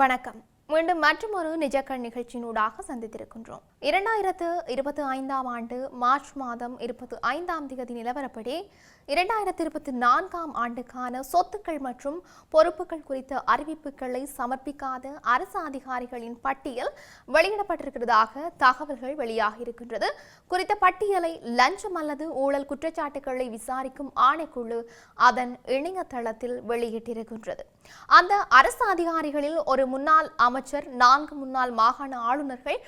வணக்கம். மீண்டும் மற்றும் ஒரு நிஜக்கண் நிகழ்ச்சியினூடாக சந்தித்திருக்கின்றோம். இரண்டாயிரத்து இருபத்தி ஐந்தாம் ஆண்டு மார்ச் மாதம் இருபத்தி ஐந்தாம் தேதி நிலவரப்படி இரண்டாயிரத்து இருபத்தி நான்காம் ஆண்டுக்கான சொத்துக்கள் மற்றும் பொறுப்புகள் குறித்த அறிவிப்புகளை சமர்ப்பிக்காத அரசு அதிகாரிகளின் பட்டியல் வெளியிடப்பட்டிருக்கிறதாக தகவல்கள் வெளியாகி இருக்கின்றது குறித்த பட்டியலை லஞ்சம் அல்லது ஊழல் குற்றச்சாட்டுகளை விசாரிக்கும் ஆணைக்குழு அதன் இணையதளத்தில் வெளியிட்டிருக்கின்றது. அந்த அரசு அதிகாரிகளில் ஒரு முன்னாள் அமைச்சர் நான்கு முன்னாள் மாகாண ஆளுநர்கள்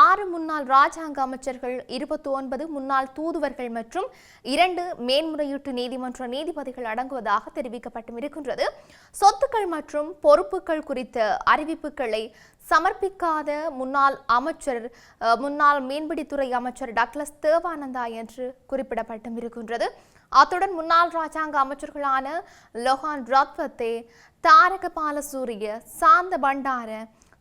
ஆறு முன்னாள் ராஜாங்க அமைச்சர்கள் இருபத்தி ஒன்பது முன்னாள் தூதுவர்கள் மற்றும் இரண்டு மேன்முறையீட்டு நீதிமன்ற நீதிபதிகள் அடங்குவதாக தெரிவிக்கப்பட்டும் இருக்கின்றது சொத்துக்கள் மற்றும் பொறுப்புகள் குறித்த அறிவிப்புகளை சமர்ப்பிக்காத முன்னாள் அமைச்சர் முன்னாள் மீன்பிடித்துறை அமைச்சர் டக்ளஸ் தேவானந்தா என்று குறிப்பிடப்பட்டும் இருக்கின்றது அத்துடன் முன்னாள் ராஜாங்க அமைச்சர்களான லொஹான் ரத்வத்தே தாரக பாலசூரிய சாந்த பண்டார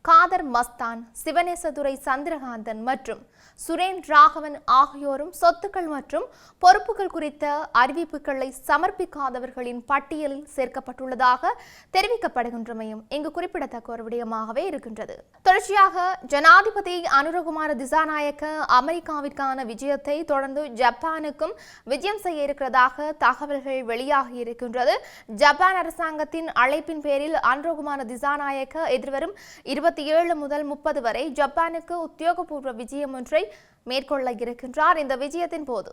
காதர் மஸ்தான் சிவனேசதுரை சந்திரகாந்தன் மற்றும் சுரேன் ராகவன் ஆகியோரும் சொத்துக்கள் மற்றும் பொறுப்புகள் குறித்த அறிவிப்புகளை சமர்ப்பிக்காதவர்களின் பட்டியலில் சேர்க்கப்பட்டுள்ளதாக தெரிவிக்கப்படுகின்றமையும் இங்கு குறிப்பிடத்தக்க ஒரு விடயமாகவே இருக்கின்றது. தொடர்ச்சியாக ஜனாதிபதி அனுரகுமார திசாநாயக்க அமெரிக்காவிற்கான விஜயத்தை தொடர்ந்து ஜப்பானுக்கும் விஜயம் செய்ய இருக்கிறதாக தகவல்கள் வெளியாகி இருக்கின்றது. ஜப்பான் அரசாங்கத்தின் அழைப்பின் பேரில் அனுரகுமார திசாநாயக்க எதிர்வரும் இருபத்தி இருபத்தி ஏழு முதல் முப்பது வரை ஜப்பானுக்கு உத்தியோகபூர்வ விஜயம் ஒன்றை மேற்கொள்ள இருக்கின்றார். இந்த விஜயத்தின் போது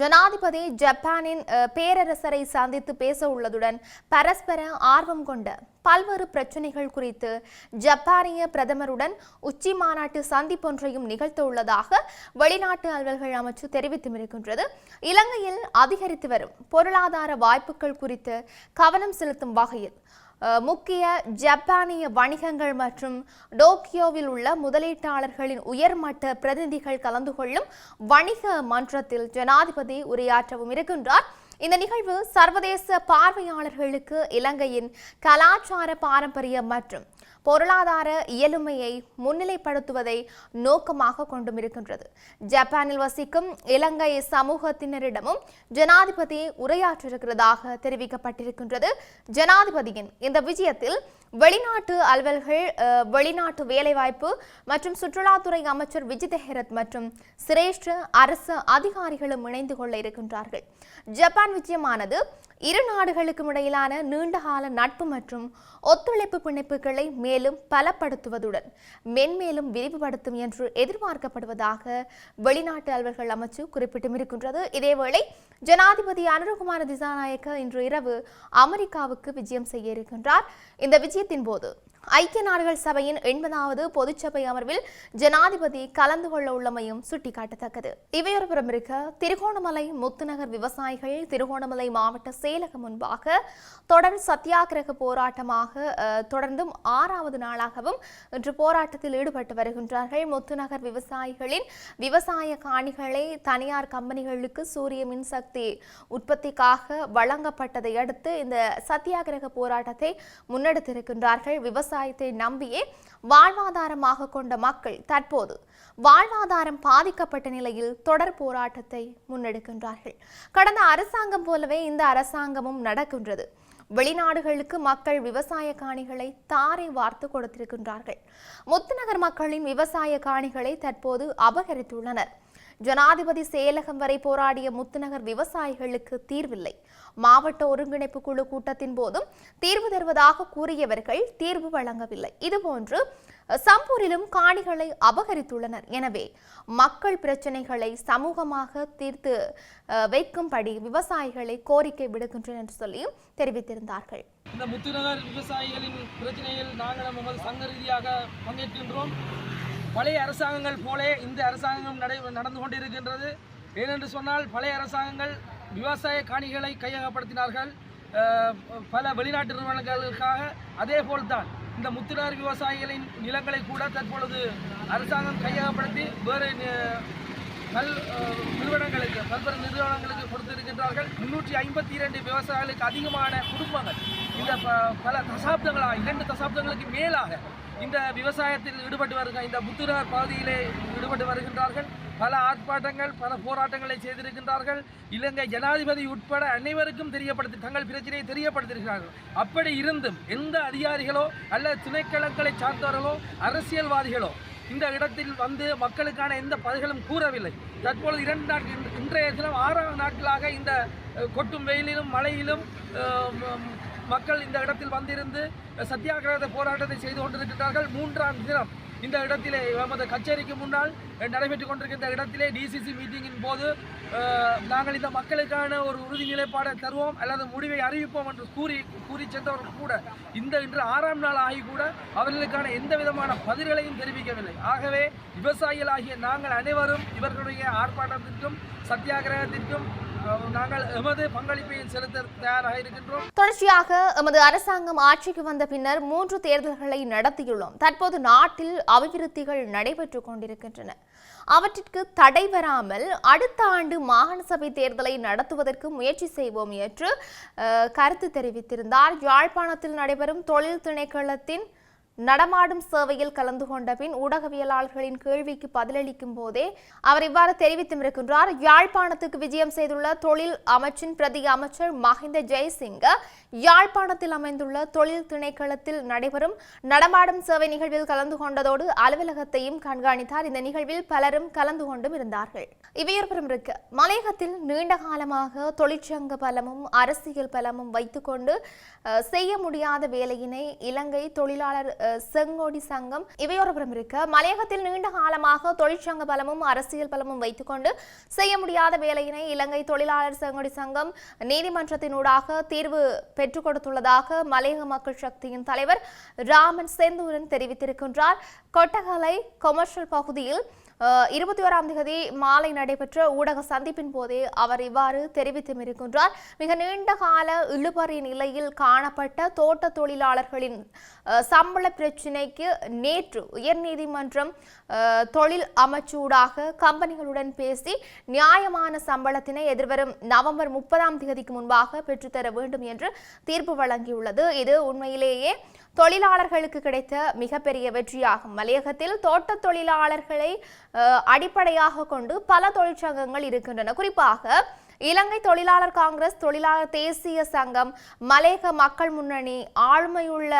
ஜனாதிபதி ஜப்பானின் பேரரசரை சந்தித்து பேச உள்ளதுடன் பரஸ்பர ஆர்வம் கொண்ட பல்வேறு பிரச்சனைகள் குறித்து ஜப்பானிய பிரதமருடன் உச்சி மாநாட்டு சந்திப்பொன்றையும் நிகழ்த்த உள்ளதாக வெளிநாட்டு அலுவல்கள் அமைச்சு தெரிவித்தும் இருக்கின்றது. இலங்கையில் அதிகரித்து வரும் பொருளாதார வாய்ப்புகள் குறித்து கவனம் செலுத்தும் வகையில் முக்கிய ஜப்பானிய வணிகங்கள் மற்றும் டோக்கியோவில் உள்ள முதலீட்டாளர்களின் உயர்மட்ட பிரதிநிதிகள் கலந்து கொள்ளும் வணிக மன்றத்தில் ஜனாதிபதி உரையாற்றவும் இருக்கின்றார். இந்த நிகழ்வு சர்வதேச பார்வையாளர்களுக்கு இலங்கையின் கலாச்சார பாரம்பரியம் மற்றும் பொருளாதார இயலுமையை முன்னிலைப்படுத்துவதை நோக்கமாக கொண்டும் இருக்கின்றது. ஜப்பானில் வசிக்கும் இலங்கை சமூகத்தினரிடமும் ஜனாதிபதி உரையாற்றிருக்கிறதாக தெரிவிக்கப்பட்டிருக்கின்றது. ஜனாதிபதியின் இந்த விஜயத்தில் வெளிநாட்டு அலுவல்கள் வெளிநாட்டு வேலைவாய்ப்பு மற்றும் சுற்றுலாத்துறை அமைச்சர் விஜித ஹெரத் மற்றும் சிரேஷ்ட அரசு அதிகாரிகளும் இணைந்து கொள்ள இருக்கின்றார்கள். ஜப்பான் விஜயமானது இரு நாடுகளுக்கும் இடையிலான நீண்டகால நட்பு மற்றும் ஒத்துழைப்பு பிணைப்புகளை மேலும் பலப்படுத்துவதுடன் மென்மேலும் விரிவுபடுத்தும் என்று எதிர்பார்க்கப்படுவதாக வெளிநாட்டு அலுவல்கள் அமைச்சு குறிப்பிட்டும் இருக்கின்றது இதேவேளை ஜனாதிபதி அனுரகுமார திசாநாயக்க இன்று இரவு அமெரிக்காவுக்கு விஜயம் செய்ய இருக்கின்றார். இந்த விஜயத்தின் போது ஐக்கிய நாடுகள் சபையின் எண்பதாவது பொதுச்சபை அமர்வில் ஜனாதிபதி கலந்து கொள்ள உள்ளமையும் சுட்டிக்காட்டத்தக்கது. இவையொரு இருக்க திருகோணமலை முத்துநகர் விவசாயிகள் திருகோணமலை மாவட்ட செயலகம் முன்பாக தொடர் சத்தியாகிரக போராட்டமாக தொடர்ந்தும் ஆறாவது நாளாகவும் இன்று போராட்டத்தில் ஈடுபட்டு வருகின்றார்கள். முத்துநகர் விவசாயிகளின் விவசாய காணிகளை தனியார் கம்பெனிகளுக்கு சூரிய மின்சக்தி உற்பத்திக்காக வழங்கப்பட்டதை அடுத்து இந்த சத்தியாகிரக போராட்டத்தை முன்னெடுத்திருக்கின்றார்கள். விவசாயத்தை நம்பியே வாழ்வாதாரமாக கொண்ட மக்கள் தற்போது வாழ்வாதாரம் பாதிக்கப்பட்ட நிலையில் தொடர் போராட்டத்தை முன்னெடுக்கின்றார்கள். கடந்த அரசாங்கம் போலவே இந்த அரசாங்கமும் நடக்கின்றது. வெளிநாடுகளுக்கு மக்கள் விவசாய காணிகளை தாரை வார்த்து கொடுத்திருக்கின்றார்கள். முத்துநகர் மக்களின் விவசாய காணிகளை தற்போது அபகரித்துள்ளனர். ஜனாதிபதி செயலகம் வரை போராடிய முத்துநகர் விவசாயிகளுக்கு தீர்வில்லை. மாவட்ட ஒருங்கிணைப்பு குழு கூட்டத்தின் போதும் தீர்வு தருவதாக கூறியவர்கள் தீர்வு வழங்கவில்லை. இதுபோன்று சம்பூரிலும் காணிகளை அபகரித்துள்ளனர். எனவே மக்கள் பிரச்சனைகளை சமூகமாக தீர்த்து வைக்கும்படி விவசாயிகளை கோரிக்கை விடுக்கின்றனர் என்று சொல்லியும் தெரிவித்திருந்தார்கள். இந்த முத்துநகர் விவசாயிகளின் பிரச்சனையில் நாங்கள் நமது சங்க ரீதியாக பங்கேற்கின்றோம். பழைய அரசாங்கங்கள் போலே இந்த அரசாங்கம் நடை நடந்து கொண்டிருக்கின்றது. ஏனென்று சொன்னால் பழைய அரசாங்கங்கள் விவசாய காணிகளை கையகப்படுத்தினார்கள். பல வெளிநாட்டு நிறுவனங்களுக்காக. அதே போல்தான் இந்த முத்துனார் விவசாயிகளின் நிலங்களை கூட தற்பொழுது அரசாங்கம் கையகப்படுத்தி வேறு பல் நல் நிறுவனங்களுக்கு பல்வேறு நிறுவனங்களுக்கு கொடுத்திருக்கின்றார்கள். முன்னூற்றி ஐம்பத்தி இரண்டு விவசாயிகளுக்கு அதிகமான குடும்பங்கள். இந்த ப- பல தசாப்தங்களாக இரண்டு தசாப்தங்களுக்கு மேலாக இந்த விவசாயத்தில் ஈடுபட்டு வருகிற இந்த புத்துநகர் பகுதியிலே ஈடுபட்டு வருகின்றார்கள். பல ஆர்ப்பாட்டங்கள் பல போராட்டங்களை செய்திருக்கின்றார்கள். இலங்கை ஜனாதிபதி உட்பட அனைவருக்கும் தெரியப்படுத்தி தங்கள் பிரச்சனையை தெரியப்படுத்தியிருக்கிறார்கள். அப்படி இருந்தும் எந்த அதிகாரிகளோ அல்ல திணைக்களங்களை சார்ந்தவர்களோ அரசியல்வாதிகளோ இந்த இடத்தில் வந்து மக்களுக்கான எந்த பதில்களும் கூறவில்லை. தற்பொழுது இரண்டு நாட்கள் இன்றைய தினம் ஆறாம் நாட்களாக இந்த கொட்டும் வெயிலிலும் மழையிலும் மக்கள் இந்த இடத்தில் வந்திருந்து சத்தியாகிரக போராட்டத்தை செய்து கொண்டிருக்கிறார்கள். மூன்றாம் தினம் இந்த இடத்திலே எமது கச்சேரிக்கு முன்னால் நடைபெற்றுக் கொண்டிருக்கின்ற இடத்திலே டிசிசி மீட்டிங்கின் போது நாங்கள் இந்த மக்களுக்கான ஒரு உறுதி நிலைப்பாடை தருவோம் அல்லது முடிவை அறிவிப்போம் என்று கூறி கூறி சென்றவர்கள் கூட இந்த இன்று ஆறாம் நாள் ஆகி கூட அவர்களுக்கான எந்த விதமான பதில்களையும் தெரிவிக்கவில்லை. ஆகவே விவசாயிகளாகிய நாங்கள் அனைவரும் இவர்களுடைய ஆர்ப்பாட்டத்திற்கும் சத்தியாகிரகத்திற்கும் நாங்கள் எமது பங்களிப்பையும் செலுத்த தயாராக இருக்கின்றோம். தொடர்ச்சியாக எமது அரசாங்கம் ஆட்சிக்கு வந்த பின்னர் மூன்று தேர்தல்களை நடத்தியுள்ளோம். தற்போது நாட்டில் அபிவிருத்திகள் நடைபெற்றுக் கொண்டிருக்கின்றன. அவற்றிற்கு தடை வராமல் அடுத்த ஆண்டு மாகாண சபை தேர்தலை நடத்துவதற்கு முயற்சி செய்வோம் என்று கருத்து தெரிவித்திருந்தார். யாழ்ப்பாணத்தில் நடைபெறும் தொழில் திணைக்களத்தின் நடமாடும் சேவையில் கலந்து கொண்ட பின் ஊடகவியலாளர்களின் கேள்விக்கு பதிலளிக்கும் போதே அவர் இவ்வாறு தெரிவித்திருக்கின்றார். யாழ்ப்பாணத்துக்கு விஜயம் செய்துள்ள தொழில் அமைச்சின் பிரதி அமைச்சர் மஹிந்த ஜெய்சிங்க யாழ்ப்பாணத்தில் அமைந்துள்ள தொழில் திணைக்களத்தில் நடைபெறும் நடமாடும் சேவை நிகழ்வில் கலந்து கொண்டதோடு அலுவலகத்தையும் கண்காணித்தார். இந்த நிகழ்வில் பலரும் கலந்து கொண்டும் இருந்தார்கள். இவையொருபுறம் இருக்கு மலையகத்தில் நீண்ட காலமாக தொழிற்சங்க பலமும் அரசியல் பலமும் வைத்துக்கொண்டு செய்ய முடியாத வேலையினை இலங்கை தொழிலாளர் செங்கோடி சங்கம் இவையொருபுறம் இருக்க மலையகத்தில் நீண்ட காலமாக தொழிற்சங்க பலமும் அரசியல் பலமும் வைத்துக்கொண்டு செய்ய முடியாத வேலையினை இலங்கை தொழிலாளர் செங்கோடி சங்கம் நீதிமன்றத்தினூடாக தீர்வு பெற்றுக் கொடுத்துள்ளதாக மலையக மக்கள் சக்தியின் தலைவர் ராமன் செந்தூரன் தெரிவித்திருக்கின்றார். கொட்டகலை கொமர்ஷியல் பகுதியில் இருபத்தி ஓராம் தேதி மாலை நடைபெற்ற ஊடக சந்திப்பின் போதே அவர் இவ்வாறு தெரிவித்தும் இருக்கின்றார். மிக நீண்ட கால இழுபறி நிலையில் காணப்பட்ட தோட்ட தொழிலாளர்களின் சம்பள பிரச்சினைக்கு நேற்று உயர்நீதிமன்றம் தொழில் அமைச்சூடாக கம்பெனிகளுடன் பேசி நியாயமான சம்பளத்தினை எதிர்வரும் நவம்பர் முப்பதாம் தேதிக்கு முன்பாக பெற்றுத்தர வேண்டும் என்று தீர்ப்பு வழங்கியுள்ளது. இது உண்மையிலேயே தொழிலாளர்களுக்கு கிடைத்த மிகப்பெரிய வெற்றியாகும். மலையகத்தில் தோட்ட தொழிலாளர்களை அடிப்படையாக கொண்டு பல தொழிற்சங்கங்கள் இருக்கின்றன. குறிப்பாக இலங்கை தொழிலாளர் காங்கிரஸ் தொழிலாளர் தேசிய சங்கம் மலேக மக்கள் முன்னணி ஆழ்மையுள்ள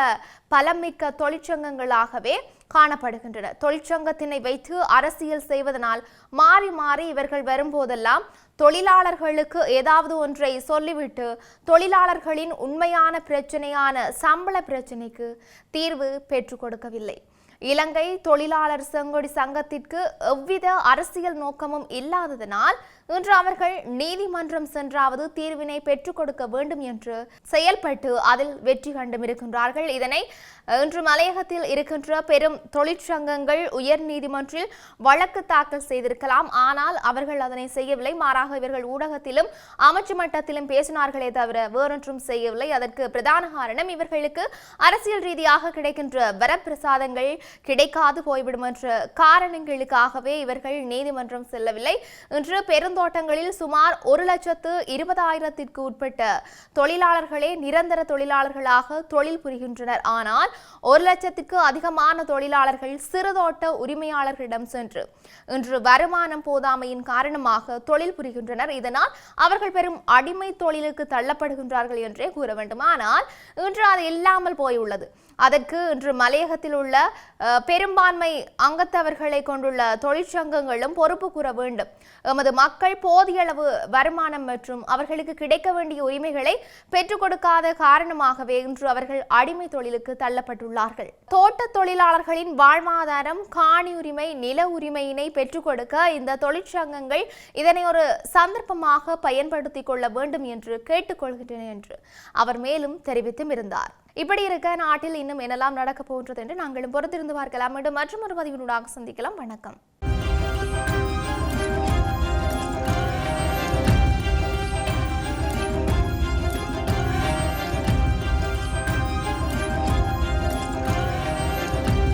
பலமிக்க தொழிற்சங்கங்களாகவே காணப்படுகின்றன. தொழிற்சங்கத்தினை வைத்து அரசியல் செய்வதனால் மாறி மாறி இவர்கள் வரும்போதெல்லாம் தொழிலாளர்களுக்கு ஏதாவது ஒன்றை சொல்லிவிட்டு தொழிலாளர்களின் உண்மையான பிரச்சனையான சம்பள பிரச்சனைக்கு தீர்வு பெற்றுக் கொடுக்கவில்லை. இலங்கை தொழிலாளர் செங்கொடி சங்கத்திற்கு எவ்வித அரசியல் நோக்கமும் இல்லாததனால் இன்று அவர்கள் நீதிமன்றம் சென்றாவது தீர்வினை பெற்றுக் கொடுக்க வேண்டும் என்று செயல்பட்டு அதில் வெற்றி கண்டும் இருக்கின்றார்கள். இதனை இன்று மலையகத்தில் இருக்கின்ற பெரும் தொழிற்சங்கங்கள் உயர் நீதிமன்றில் வழக்கு தாக்கல் செய்திருக்கலாம். ஆனால் அவர்கள் அதனை செய்யவில்லை. மாறாக இவர்கள் ஊடகத்திலும் அமைச்சு மட்டத்திலும் பேசினார்களே தவிர வேறொன்றும் செய்யவில்லை. அதற்கு பிரதான காரணம் இவர்களுக்கு அரசியல் ரீதியாக கிடைக்கின்ற வரப்பிரசாதங்கள் கிடைக்காது போய்விடும் என்ற காரணங்களுக்காகவே இவர்கள் நீதிமன்றம் செல்லவில்லை. இன்று பெருந்தோட்டங்களில் சுமார் ஒரு லட்சத்து இருபதாயிரத்திற்கு உட்பட்ட தொழிலாளர்களே நிரந்தர தொழிலாளர்களாக தொழில் புரிகின்றனர். ஆனால் ஒரு லட்சத்துக்கு அதிகமான தொழிலாளர்கள் சிறுதோட்ட உரிமையாளர்களிடம் சென்று இன்று வருமானம் போதாமையின் காரணமாக தொழில் புரிகின்றனர். இதனால் அவர்கள் பெரும் அடிமை தொழிலுக்கு தள்ளப்படுகின்றார்கள் என்றே கூற வேண்டும். ஆனால் இன்று அது இல்லாமல் போயுள்ளது. அதற்கு இன்று மலையகத்தில் உள்ள பெரும்பான்மை அங்கத்தவர்களை கொண்டுள்ள தொழிற்சங்கங்களும் பொறுப்பு கூற வேண்டும். எமது மக்கள் போதிய அளவு வருமானம் மற்றும் அவர்களுக்கு கிடைக்க வேண்டிய உரிமைகளை பெற்றுக் கொடுக்காத காரணமாகவே இன்று அவர்கள் அடிமை தொழிலுக்கு தள்ளப்பட்டுள்ளார்கள். தோட்ட தொழிலாளர்களின் வாழ்வாதாரம் காணி உரிமை நில உரிமையினை பெற்றுக் கொடுக்க இந்த தொழிற்சங்கங்கள் இதனை ஒரு சந்தர்ப்பமாக பயன்படுத்திக் கொள்ள வேண்டும் என்று கேட்டுக்கொள்கின்றன என்று அவர் மேலும் தெரிவித்தும் இருந்தார். இப்படி இருக்க நாட்டில் இன்னும் என்னெல்லாம் நடக்கப் போன்றது என்று நாங்களும் பொறுத்திருந்து பார்க்கலாம். மீண்டும் மற்றும் ஒரு பதிவினூடாக சந்திக்கலாம். வணக்கம்.